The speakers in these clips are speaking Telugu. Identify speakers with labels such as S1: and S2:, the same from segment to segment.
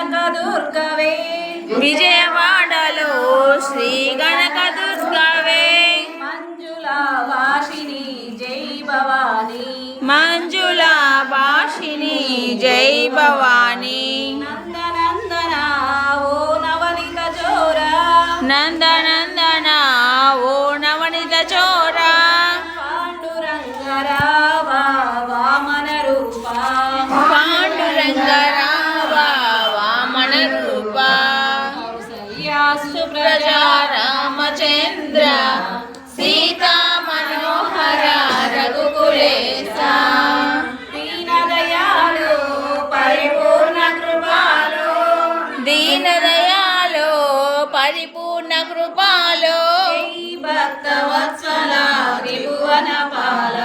S1: కనక దుర్గవే
S2: విజయవాడలో శ్రీ గణక దుర్గవే
S1: మంజుల వాసిని జై భవానీ.
S2: మంజుల భాషిని జై భవానీ.
S1: జై భక్త వత్సల త్రిభువన పాల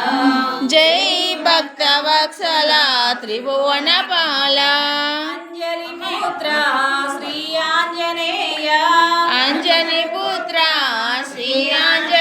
S2: జై భక్త వత్సల త్రిభువన పాల
S1: అంజలి పుత్ర శ్రీ ఆంజనేయ.
S2: అంజని పుత్ర శ్రీ ఆంజనేయ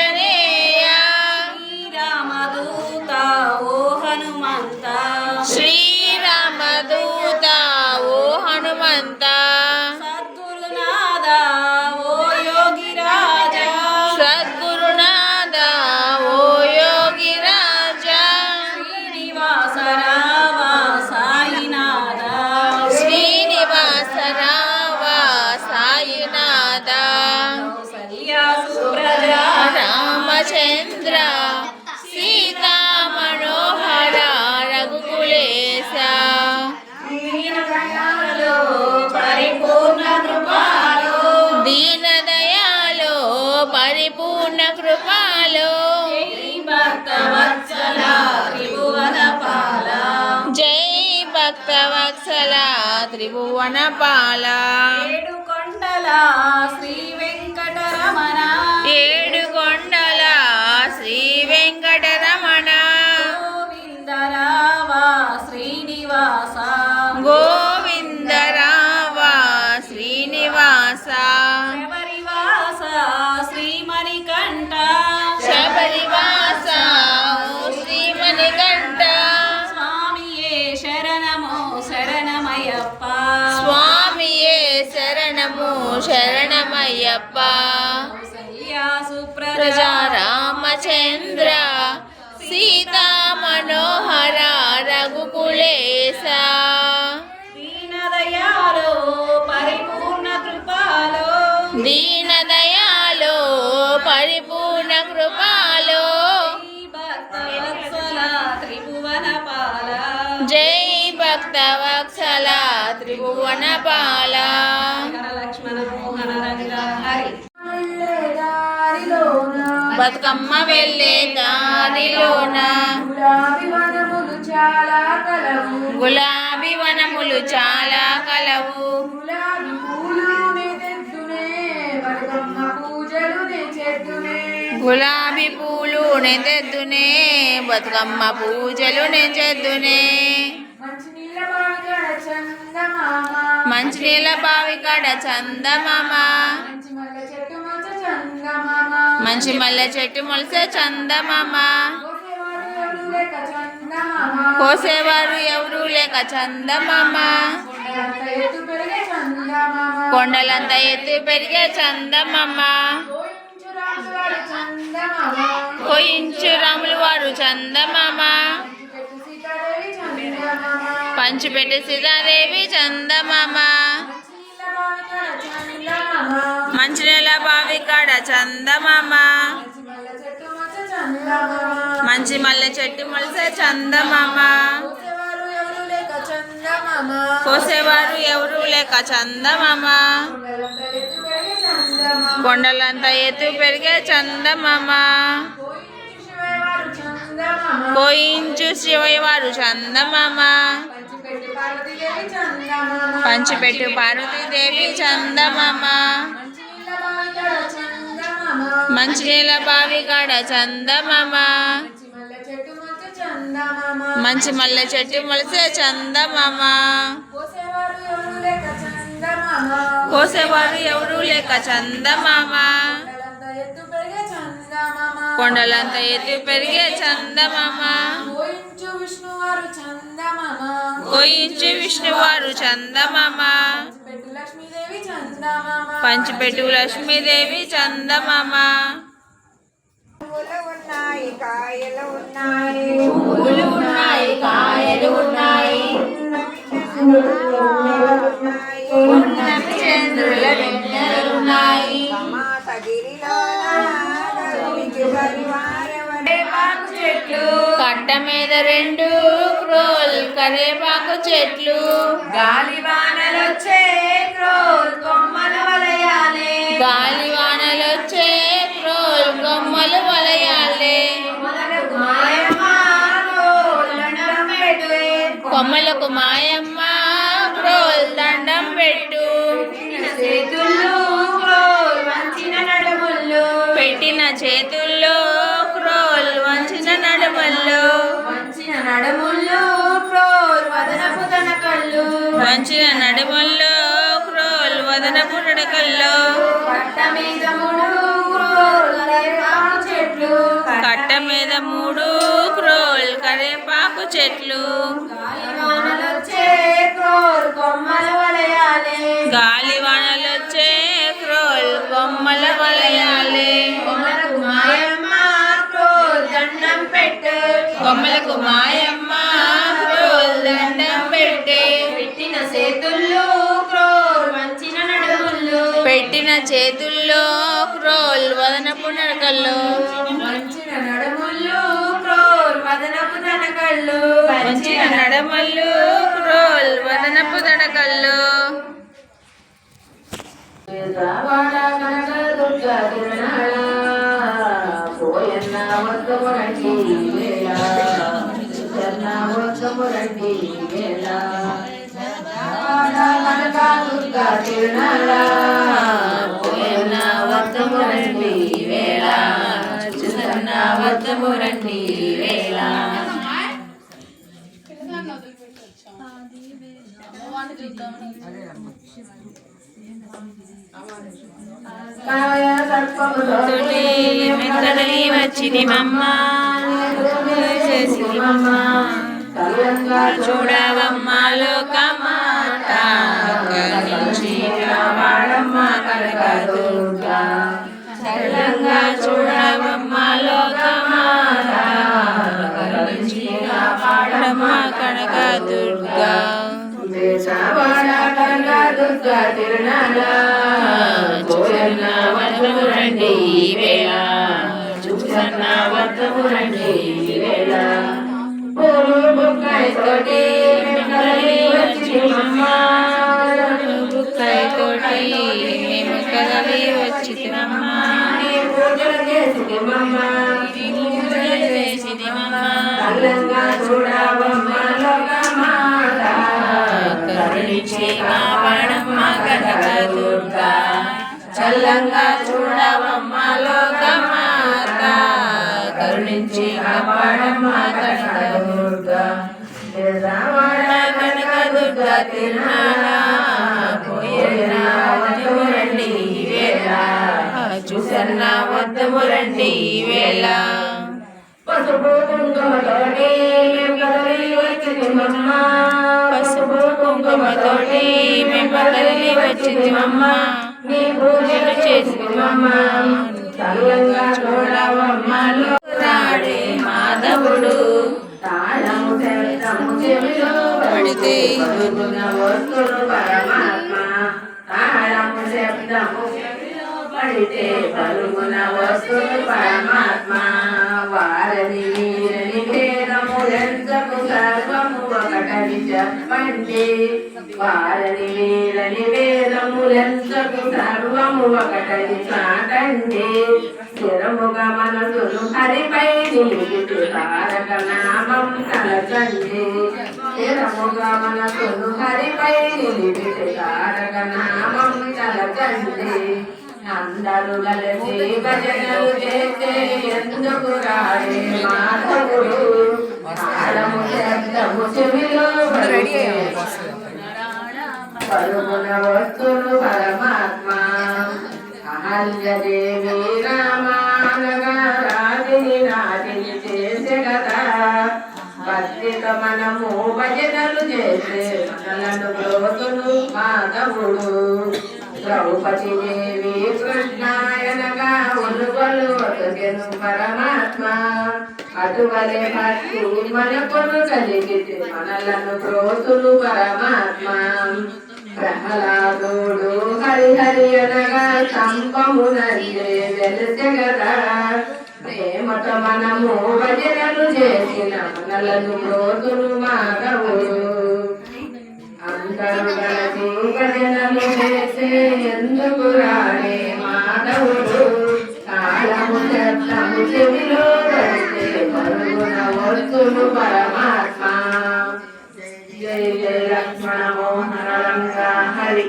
S2: రామచంద్ర సీతా మనోహర రఘుకులేశ.
S1: పరిపూర్ణ కృపాలో. జై భక్త వత్సల త్రిభువన పాల. ఏడు కొండల శ్రీ వెంకటరమణ.
S2: రామచంద్ర సీతా మనోహర రఘుకులేశ.
S1: దీనదయాలో పరిపూర్ణ కృపాలో.
S2: దీనదయాలో పరిపూర్ణ కృపాలో.
S1: భక్తవత్సల త్రిభువన పాల.
S2: జై భక్త వత్సల త్రిభువన పాల. బతుకమ్మ వెళ్ళే దారిలోన
S3: గులాబీ వనములు చాలా కలవు.
S2: గులాబీ వనములు చాలా కలవు.
S3: గులాబీ పూలు తెత్తునే బతుకమ్మ పూజలు చెట్టునే
S2: గులాబీ పూలు నెదెద్దునే బతుకమ్మ పూజలు నెచెద్దునే
S3: మంచి నీళ్ళ బావి కాడ చందమామ.
S2: మంచినీళ్ళ బావి కాడ చందమామ.
S3: మంచి మల్లె చెట్టు చందమామ.
S2: మంచి మల్లె చెట్టు మొలిసే చందమామ.
S3: కోసేవారు ఎవరు లేక చందమామ. కొండలంత ఎత్తు పెరిగే చందమామ.
S2: కొండలంతా ఎత్తు పెరిగే చందమామ
S3: కోయించు రాముల చందమామ
S2: కోయించు రాములు వారు చందమామ.
S3: పంచిపెట్టు సీతాదేవి చందమామ. మంచినీళ్ళ బావి కాడ చందమామ. మంచి మల్లె చెట్టు మొలిసే చందమామ. కోసేవారు ఎవరు లేక చందమామ. కొండలంతా ఎత్తు పెరిగే చందమామ. కోయించు శివయ్యవారు చందమామ. పంచిపెట్టు పార్వతీదేవి చందమామ. మంచినీళ్ళ బావి కాడ చందమామ. మంచి మల్లె చెట్టు మొలిసే చందమామ. కోసేవారు ఎవరు లేక చందమామ. కొండలంతా ఎత్తు పెరిగే చందమామ.
S2: విష్ణువారు చందమామ.
S3: కోయించు విష్ణువారు చందమామ.
S4: పంచపెట్టు లక్ష్మీదేవి చందమామ.
S2: పంచిపెట్టు లక్ష్మీదేవి చందమామ.
S5: పువ్వులు ఉన్నాయి కాయలు ఉన్నాయి.
S2: మీద రెండు క్రోల్ కరేపాకు చెట్లు.
S4: గాలి వానలొచ్చే క్రోల్ కొమ్మలు వలయాలే.
S2: గాలి వానలొచ్చే క్రోల్ కొమ్మలు వలయాలే.
S4: కొమ్మలకు మాయమ్మ వంచిన నడుమల్లో
S2: క్రోల్
S4: వదనపు
S2: నడకల్లో
S4: కట్ట మీద మూడు క్రోల్ కరివేపాకు చెట్లు.
S2: కట్ట మీద మూడు క్రోల్ కరేపాకు చెట్లు.
S4: గాలి వానలొచ్చే క్రోల్ కొమ్మల వలయాలే. కొమ్మలకు మాయమ్మ క్రోల్ దండం పెట్టు.
S2: కొమ్మలకు మాయమ్మ
S4: చేతుల్లో క్రోల్
S2: వదనపు నడకల్లో.
S4: వంచిన నడుముల్లో క్రోల్ వదనపు
S2: వంచిన నడమల్లు క్రోల్ వదనపు
S4: రండి వేళ రండి వేళ వేళ
S2: మెత్తడలి వచ్చింది మమ్మ చేసింది మమ్మ చూడవమ్మ లోకమాత
S4: దేశవాడ కనక దుర్గా
S2: చూసన్న రండి వేళ. చూసన్న రండి వేళ
S4: పూలు బుక్కాయ తోటి కదలి వచ్చి మమ్మ
S2: తోటి మేము కదలి వచ్చినమ్మ
S4: పూజలు చేసి
S2: చల్లంగా చూడవమ్మ లోకమాత. కరుణించి కాపాడమ్మ కనకదుర్గా.
S4: దేశవాడ
S2: కనకదుర్గా తిరునాళ. పోయేనా వేళ. చూసన్న వద్దము రండి వేళ.
S4: పసుపు కుంకుమతోటి మేము కదలి వచ్చింది మమ్మ
S2: పసుపు కుంకుమతోటి మేము కదలి వచ్చింది మమ్మ
S4: పూజలు చేసింది మమ్మ
S2: మాధవుడు పడితే
S4: పరమాత్మ. తాళము శబ్దము పడితే పరమాత్మ వారని వీరని భేదము ఎంతకు సర్వము ఒకటని చెప్పండి వారని వీరని వేదము సర్వము ఒకటని చాటండి స్థిరముగా మనసును హరిపై నిలిపితే తారక నామం తలచండి స్థిరముగా మనసును హరిపై నిలిపితే తారక నామం తలచండి అందరూ కలిసి భజనలు చేస్తే ఎందుకు రాడే మాధవుడు? తాళము శబ్దము పరమాత్మ అహల్యదేవి రామానగా రాతిని నాటిని చేసే కదా మనము భజనలు చేసే మనలను మాధవుడు ద్రౌపది దేవి కృష్ణాయన ఉలుగొలు ఒసగెను పరమాత్మ. అటువలే భక్తి మనకును కలిగితే మనలను బ్రోతులు పరమాత్మ. ప్రహ్లాదుడు హరిహరి అనగా సంపమునందే వెలిసెగదా ప్రేమతో మనము భజనలు చేసిన మనలను బ్రోతులు మాధవుడు అందరూ భజనలు చేసే ఎందుకు రాడే మాధవుడు చెవిలో పడితే పరుగున వస్తులు పరమాత్మ జై జయ లక్ష్మణ మోహన హరి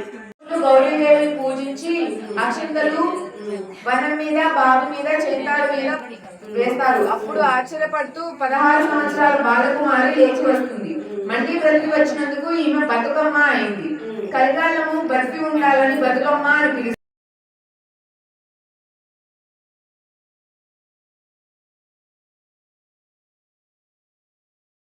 S3: గౌరీదేవిని పూజించి అక్షింతలు వనం మీద బాబు మీద చేతాడు మీద వేస్తారు అప్పుడు ఆశ్చర్యపడుతూ పదహారు సంవత్సరాల బాలకుమారి లేచి వస్తుంది మళ్ళీ బ్రతికి వచ్చినందుకు ఈమె బతుకమ్మ అయింది. కలికాలము బ్రతికి ఉండాలని బతుకమ్మ అని పిలుస్తారు.